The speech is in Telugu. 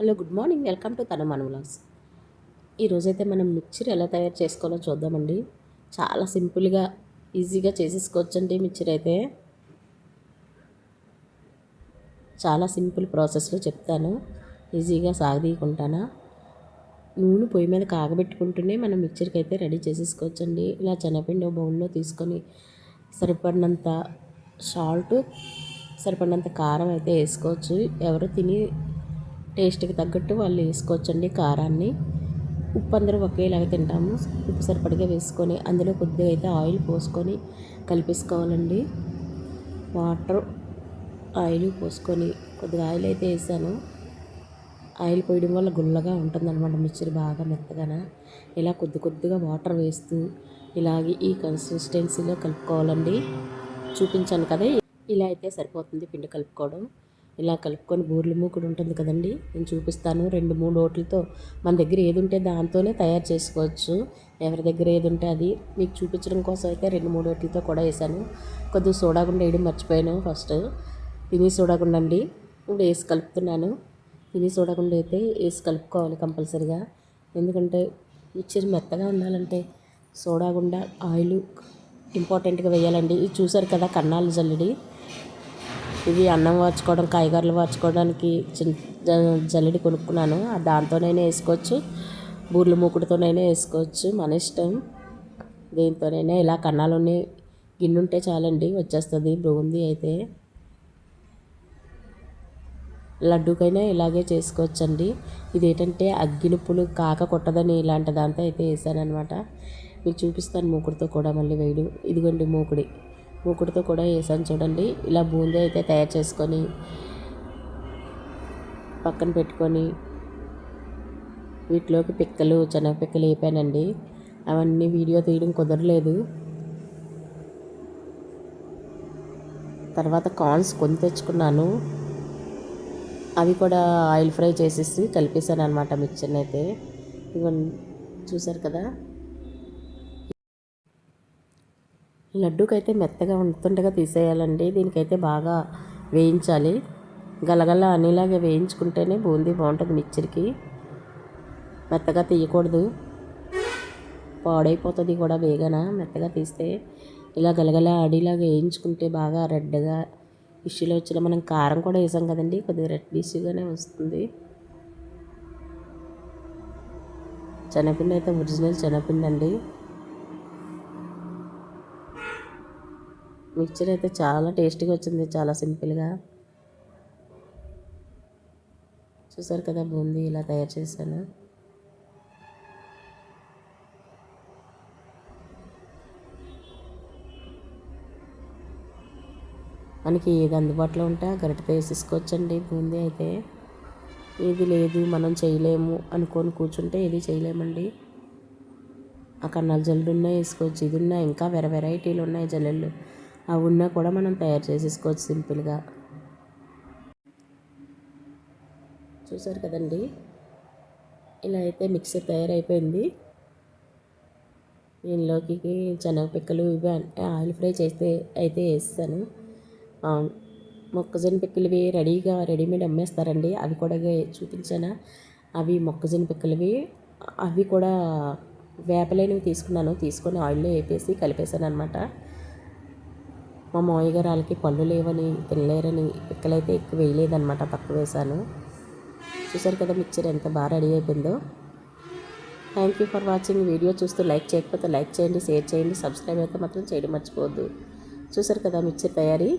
Hello good morning. Welcome to తన మనవలాస్ ఈరోజైతే మనం మిక్చర్ ఎలా తయారు చేసుకోవాలో చూద్దామండి. చాలా సింపుల్గా ఈజీగా చేసేసుకోవచ్చండి మిక్చర్ అయితే చాలా సింపుల్ ప్రాసెస్లో చెప్తాను. ఈజీగా సాగదీయకుంటానా నూనె పొయ్యి మీద కాగబెట్టుకుంటూనే మనం మిక్చర్కి అయితే రెడీ చేసేసుకోవచ్చండి. ఇలా చెనపిండి బౌల్లో తీసుకొని సరిపడినంత సాల్ట్ సరిపడినంత కారం అయితే వేసుకోవచ్చు. ఎవరు తిని టేస్ట్కి తగ్గట్టు వాళ్ళు వేసుకోవచ్చండి కారాన్ని. ఉప్పు అందరూ ఒకేలాగా తింటాము. ఉప్పు సరిపడిగా వేసుకొని అందులో కొద్దిగా అయితే ఆయిల్ పోసుకొని కలిపేసుకోవాలండి. వాటర్ ఆయిల్ పోసుకొని కొద్దిగా ఆయిల్ అయితే వేసాను. ఆయిల్ పోయడం వల్ల గుల్లగా ఉంటుందన్నమాట మిక్చర్ బాగా మెత్తగాన. ఇలా కొద్ది కొద్దిగా వాటర్ వేస్తూ ఇలాగే ఈ కన్సిస్టెన్సీలో కలుపుకోవాలండి. చూపించాను కదా ఇలా అయితే సరిపోతుంది పిండి కలుపుకోవడం. ఇలా కలుపుకొని బూర్లు మూకుడు ఉంటుంది కదండి. నేను చూపిస్తాను. రెండు మూడు ఓట్లతో మన దగ్గర ఏది ఉంటే దాంతోనే తయారు చేసుకోవచ్చు. ఎవరి దగ్గర ఏది ఉంటే అది. మీకు చూపించడం కోసం అయితే రెండు మూడు ఓట్లతో కూడా వేసాను. కొద్దిగా సోడాగుండ వేయడం మర్చిపోయాను ఫస్ట్. తిని సోడాగుండ అండి. ఇప్పుడు వేసి కలుపుతున్నాను. తిని సోడాగుండ అయితే వేసి కలుపుకోవాలి కంపల్సరిగా. ఎందుకంటే మిక్చర్ మెత్తగా ఉండాలంటే సోడాగుండ ఆయిల్ ఇంపార్టెంట్గా వేయాలండి. ఇది చూసారు కదా కన్నాలు జల్లడి. ఇవి అన్నం వార్చుకోవడం కాయగూరలు వార్చుకోవడానికి చిన్న జల్లెడి కొనుక్కున్నాను. దాంతోనైనా వేసుకోవచ్చు. బూర్లు మూకుడుతోనైనా వేసుకోవచ్చు. మన ఇష్టం. దీంతోనైనా ఇలా కన్నాలోనే గిన్నె ఉంటే చాలండి వచ్చేస్తుంది. బూందీ అయితే. లడ్డూకైనా ఇలాగే చేసుకోవచ్చండి. ఇది ఏంటంటే అగ్గినుప్పులు కాక కొట్టదని ఇలాంటి దాంతో అయితే వేసాను అనమాట మీకు చూపిస్తాను మూకుడితో కూడా మళ్ళీ వేయడం. ఇదిగోండి మూకుడి. మూకుడుతో కూడా వేసాను చూడండి. ఇలా బూందీ అయితే తయారు చేసుకొని పక్కన పెట్టుకొని వీటిలోకి పిక్కలు శనగ పిక్కలు వేపానండి. అవన్నీ వీడియో తీయడం కుదరలేదు. తర్వాత కార్న్స్ కొని తెచ్చుకున్నాను. అవి కూడా ఆయిల్ ఫ్రై చేసేసి కలిపేసాను అనమాట మిక్చర్ని అయితే. ఇవన్నీ చూసారు కదా? లడ్డూకైతే మెత్తగా ఉంటుండగా తీసేయాలండి. దీనికైతే బాగా వేయించాలి. గలగల అనేలాగా వేయించుకుంటేనే బూందీ బాగుంటుంది మిక్చర్కి. మెత్తగా తీయకూడదు. పాడైపోతుంది కూడా వేగన మెత్తగా తీస్తే. ఇలా గలగల అడిలాగా వేయించుకుంటే బాగా రెడ్గా ఇష్యూలో వచ్చిన మనం కారం కూడా వేసాం కదండి. కొద్దిగా రెడ్ ఇష్యూగానే వస్తుంది. శనగపిండి అయితే ఒరిజినల్ శనగపిండి అండి మిక్చర్ అయితే చాలా టేస్టీగా వచ్చింది చాలా సింపుల్గా. చూసారు కదా బూందీ ఇలా తయారు చేశాను. మనకి ఏది అందుబాటులో ఉంటే ఆ గరిటతో వేసేసుకోవచ్చండి బూందీ అయితే. ఏది లేదు మనం చేయలేము అనుకొని కూర్చుంటే ఏది చేయలేమండి. ఆ కన్నాల జల్లులు ఉన్నాయి వేసుకోవచ్చు ఇది ఉన్నాయి ఇంకా వేరే వెరైటీలు ఉన్నాయి జల్లెళ్ళు. అవి ఉన్నా కూడా మనం తయారు చేసేసుకోవచ్చు సింపుల్గా. చూసారు కదండి? ఇలా అయితే మిక్సర్ తయారైపోయింది. దీనిలోకి శనగపిక్కలు ఇవి ఆయిల్ ఫ్రై చేస్తే అయితే వేస్తాను. మొక్కజొన్న పిక్కలవి రెడీగా రెడీమేడ్ అమ్మేస్తారండి. అవి కూడా చూపించాను? అవి మొక్కజొన్న పిక్కలవి అవి కూడా వేపలేనివి తీసుకున్నాను. తీసుకొని ఆయిల్లో వేపేసి కలిపేశాను అనమాట మా మావయ్య గారు వాళ్ళకి పళ్ళు లేవని తినలేరని పిక్కలైతే ఎక్కువ వేయలేదనమాట తక్కువ వేశాను. చూసారు కదా మిక్చర్ ఎంత బాగా రెడీ అయిపోయిందో. Thank you for watching video చూస్తూ లైక్ చేయకపోతే లైక్ చేయండి షేర్ చేయండి సబ్స్క్రైబ్ అయితే మాత్రం చేయడం మర్చిపోవద్దు. చూసారు కదా మిక్చర్ తయారీ?